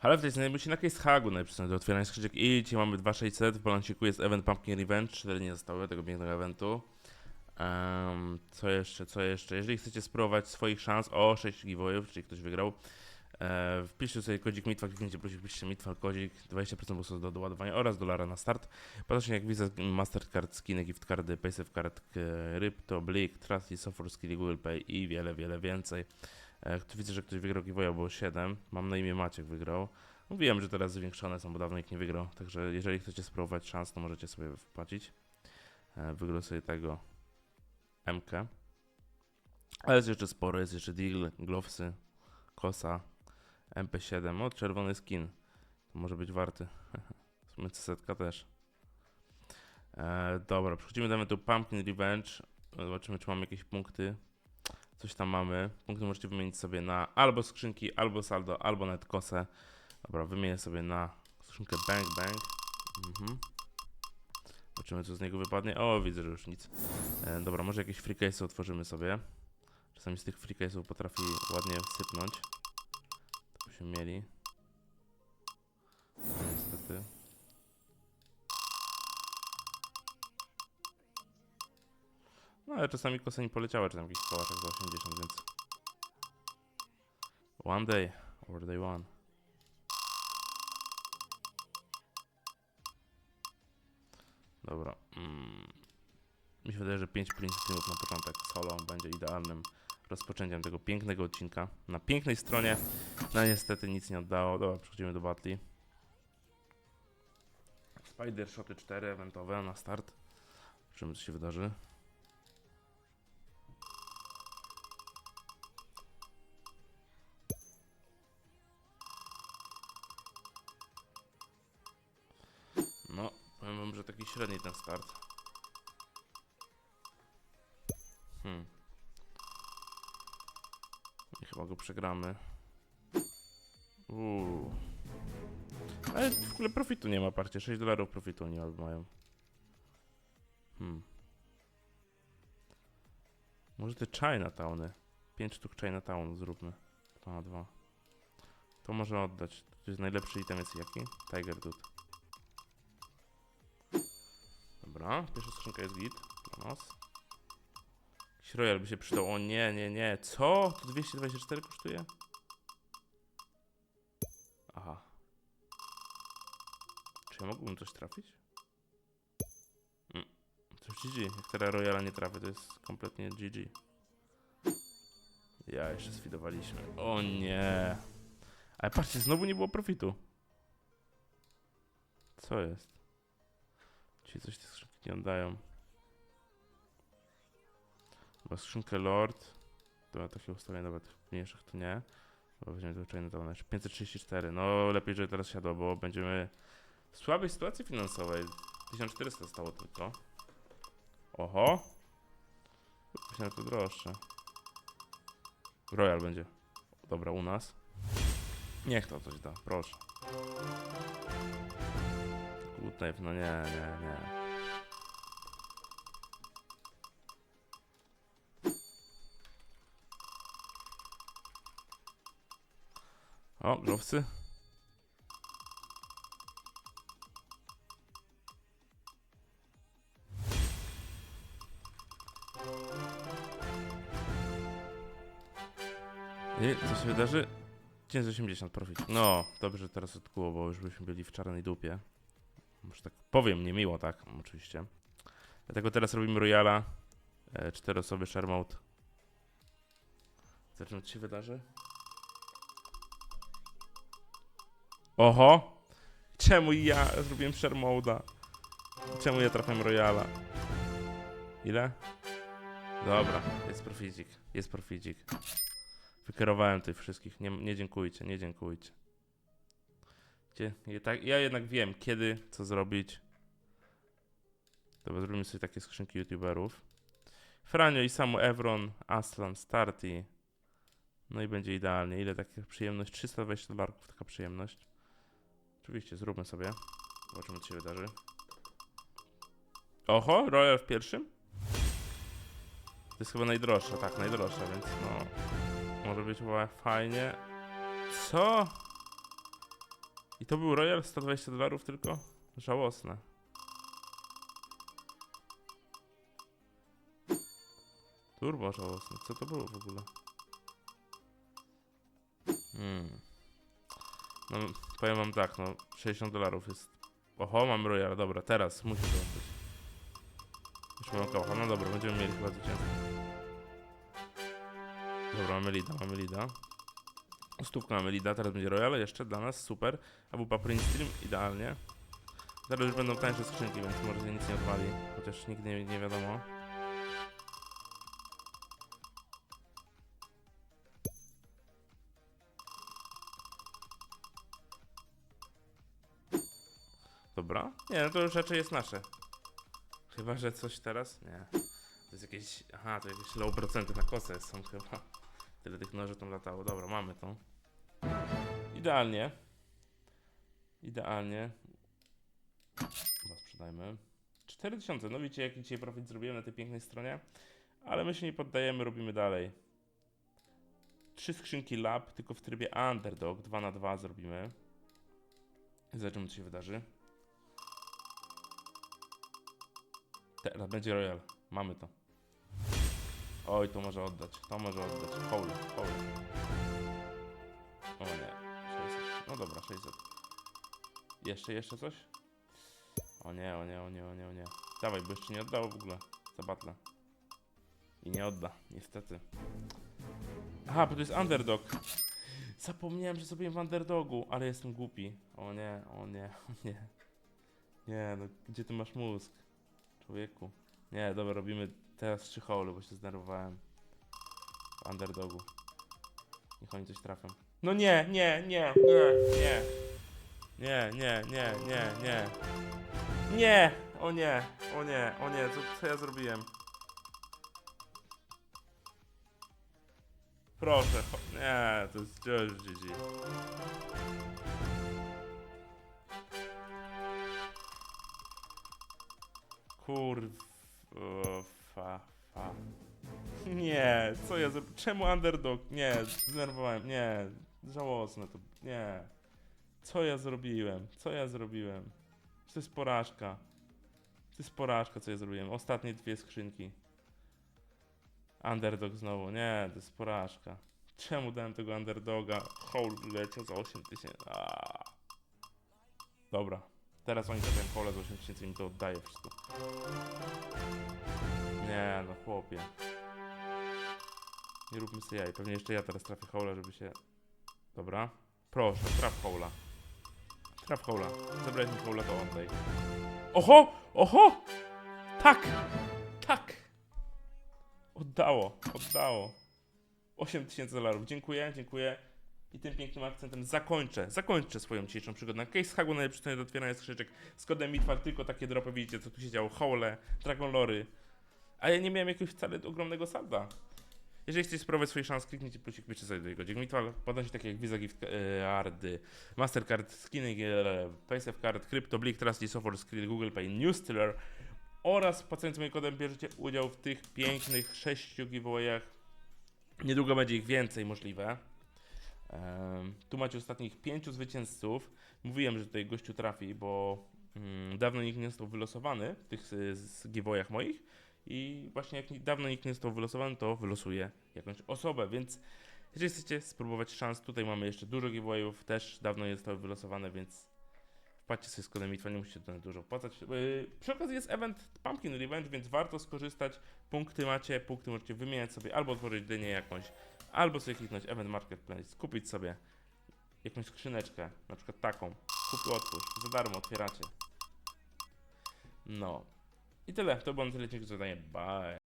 Tej znajdujemy się na Case Hagu najpierw do otwierania skrzynek i dzisiaj mamy 2600, w balansiku jest event Pumpkin Revenge, 4 nie zostały tego pięknego eventu. Em, co jeszcze, co jeszcze? Jeżeli chcecie spróbować swoich szans o 6 giveawayów, czyli ktoś wygrał, e, wpiszcie sobie kodzik Mitwa, kliknijcie prosimy, wpiszcie Mitwa, kodzik, 20% bonusu do doładowania oraz dolara na start. Podacznie jak Visa, Mastercard, skiny, gift cardy, Paysafe card, k- Rypto, Blik, Trusty, Software, Skilly, Google Pay i wiele, wiele więcej. E, tu widzę, że ktoś wygrał giveaway, było 7. Mam na imię Maciek wygrał. Mówiłem, że teraz zwiększone są, bo dawno ich nie wygrał. Także jeżeli chcecie spróbować szans, to możecie sobie wpłacić. E, wygrał sobie tego MK. Ale jest jeszcze sporo, jest jeszcze Deagle, Glowsy, Kosa, MP7. O, czerwony skin. To może być warty. W sumie setka też. E, dobra, przechodzimy do eventu Pumpkin Revenge. Zobaczymy, czy mamy jakieś punkty. Coś tam mamy. Punkty możecie wymienić sobie na albo skrzynki, albo saldo, albo nawet kosę. Dobra, wymienię sobie na skrzynkę Bang Bang. Mhm. Zobaczymy, co z niego wypadnie. O, widzę, że już nic. E, dobra, może jakieś free case'y otworzymy sobie. Czasami z tych free case'ów potrafi ładnie sypnąć. To byśmy mieli. Ale czasami kosa nie poleciała, czy tam jakiś kołaczek za 80, więc... One day, or day one. Dobra. Mm. Mi się wydaje, że 5 print streamów na początek solo będzie idealnym rozpoczęciem tego pięknego odcinka. Na pięknej stronie, no niestety nic nie oddało. Dobra, przechodzimy do battle. Spider Shoty 4 eventowe na start. Zobaczymy co się wydarzy. Powiem że taki średni ten start. Hmm. I chyba go przegramy. Uuu. Ale w ogóle profitu nie ma parcie. 6 dolarów profitu oni mają. Hmm. Może te Chinatowny. 5 sztuk Chinatown zróbmy. 2 na 2. To może oddać. To jest najlepszy item jest jaki? Tiger Tooth. Dobra, pierwsza skrzynka jest git dla nas. Jakiś royal by się przydał. O nie, nie, nie. Co? To 224 kosztuje? Aha. Czy ja mógłbym coś trafić? Mm. To GG. Jak teraz royala nie trafię, to jest kompletnie GG. Ja jeszcze sfidowaliśmy. O nie. Ale patrzcie, znowu nie było profitu. Co jest? Ci coś te skrzynki nie oddają. Chyba skrzynkę Lord. To takie ustawienia nawet mniejszych to nie. Bo weźmiemy to czajne to jeszcze 534. No lepiej, żeby teraz siadło, bo będziemy w słabej sytuacji finansowej. 1400 zostało tylko. Oho. Myślałem, że to droższe. Royal będzie. Dobra, u nas. Niech to coś da, proszę. Knife, no nie, nie, nie. O, glowsy. I co się wydarzy? 980 profit. No, dobrze że teraz odkuło, bo już byśmy byli w czarnej dupie. Może tak powiem, niemiło, tak, oczywiście. Dlatego teraz robimy Royala. E, cztery osoby share mode. Zobaczymy, co się wydarzy. Oho! Czemu ja zrobiłem share mode'a? Czemu ja trafiam Royala? Ile? Dobra, jest proficik, jest proficik. Wykierowałem tych wszystkich, nie, nie dziękujcie, nie dziękujcie. Tak, ja jednak wiem, kiedy, co zrobić. Dobra, zrobimy sobie takie skrzynki youtuberów. Franio i Samu Evron, Aslan, Starty. No i będzie idealnie. Ile taka przyjemność? 320 dolarów taka przyjemność. Oczywiście, zróbmy sobie. Zobaczymy, co się wydarzy. Oho, Royal w pierwszym? To jest chyba najdroższa, tak, najdroższa, więc no... Może być chyba fajnie. Co? To był Royal 120 dolarów tylko? Żałosne. Turbo żałosne. Co to było w ogóle? Hmm. No, powiem wam tak, no 60 dolarów jest. Oho, mam Royal, dobra, teraz musi to być. Już mam kocha, no dobra, będziemy mieli chyba. Dobra, mamy lida, mamy lida. Stówka mamy lida, teraz będzie Royal jeszcze dla nas, super. A był Print Stream, idealnie. Teraz już będą tańsze skrzynki, więc może się nic nie odwali. Chociaż nigdy nie, nie wiadomo. Dobra. Nie, no to już raczej jest nasze. Chyba, że coś teraz? Nie. To jest jakieś... Aha, to jakieś low procenty na kosę są chyba. Tyle tych noży tam latało. Dobra, mamy to. Idealnie. Idealnie. Chyba sprzedajmy. 4000. No widzicie, jaki dzisiaj profit zrobiłem na tej pięknej stronie. Ale my się nie poddajemy, robimy dalej. Trzy skrzynki lab, tylko w trybie underdog. 2 na 2 zrobimy. Zobaczymy, co się wydarzy. Teraz będzie Royal. Mamy to. Oj, to może oddać. To może oddać. Holy, holy. O nie. 600. No dobra, 600. Jeszcze, jeszcze coś? O nie, o nie, o nie, o nie, o nie. Dawaj, bo jeszcze nie oddało w ogóle. Za battle. I nie odda, niestety. Aha, bo to jest underdog. Zapomniałem, że zrobiłem w underdogu, ale jestem głupi. O nie, o nie, o nie. Nie, no gdzie ty masz mózg? Człowieku. Nie, dobra, robimy teraz trzy hole, bo się zdenerwowałem. W underdogu. Niech oni coś trafią. No nie, nie, nie, nie, nie. Nie, nie, nie, nie, nie. Nie! O nie, o nie, o nie, co, co ja zrobiłem? Proszę, nie, to jest już GG. Kurw... Fa, fa. Nie, co ja zrobiłem? Czemu underdog? Nie, zdenerwowałem, nie. Żałosne to, nie. Co ja zrobiłem? Co ja zrobiłem? To jest porażka. To jest porażka, co ja zrobiłem. Ostatnie dwie skrzynki. Underdog znowu. Nie, to jest porażka. Czemu dałem tego underdoga? Hole leciał za 8000. Aaaa. Dobra. Teraz oni zabiją hole za 8000 i mi to oddaje wszystko. Nie, no chłopie. Nie róbmy sobie jaj. Pewnie jeszcze ja teraz trafię hola, żeby się... Dobra. Proszę, traf hola. Traf hola. Zabrałeś mi hola, to oddaj. Oho! Oho! Tak! Tak! Oddało, oddało. 8000 dolarów. Dziękuję, dziękuję. I tym pięknym akcentem zakończę, zakończę swoją dzisiejszą przygodę na Case Hagu, najlepszy do otwierania skrzyczek z kodem MITWAR, tylko takie dropy, widzicie co tu się działo, hole, Dragon Lory. A ja nie miałem jakiegoś wcale ogromnego salda. Jeżeli chcecie spróbować swoich szans, kliknijcie plusik, piszcie sobie do jego Dziegmitwal. Podnosi takie jak Visa Gift Cardy, Mastercard, Skiny, PaySafe Card, Crypto, Blik, Trusty, Software, Skrill, Google Pay, Newstiller oraz płacąc moim kodem bierzecie udział w tych pięknych sześciu giveawayach. Niedługo będzie ich więcej możliwe. Tu macie ostatnich pięciu zwycięzców. Mówiłem, że tutaj gościu trafi, bo mm, dawno nikt nie został wylosowany w tych y, z giveawayach moich. I właśnie jak dawno nikt nie został wylosowany, to wylosuje jakąś osobę, więc jeżeli chcecie spróbować szans, tutaj mamy jeszcze dużo giveawayów, też dawno nie zostały wylosowane, więc wpadźcie sobie z kodem Mitwa, nie musicie to dużo opłacać. Yy, przy okazji jest event Pumpkin Revenge, więc warto skorzystać. Punkty macie, punkty możecie wymieniać sobie, albo otworzyć dynię jakąś, albo sobie kliknąć Event Marketplace, kupić sobie jakąś skrzyneczkę, na przykład taką. Kup otwórz, za darmo otwieracie. No. I tyle, to było na tyle, dziękuję za zadanie. Bye.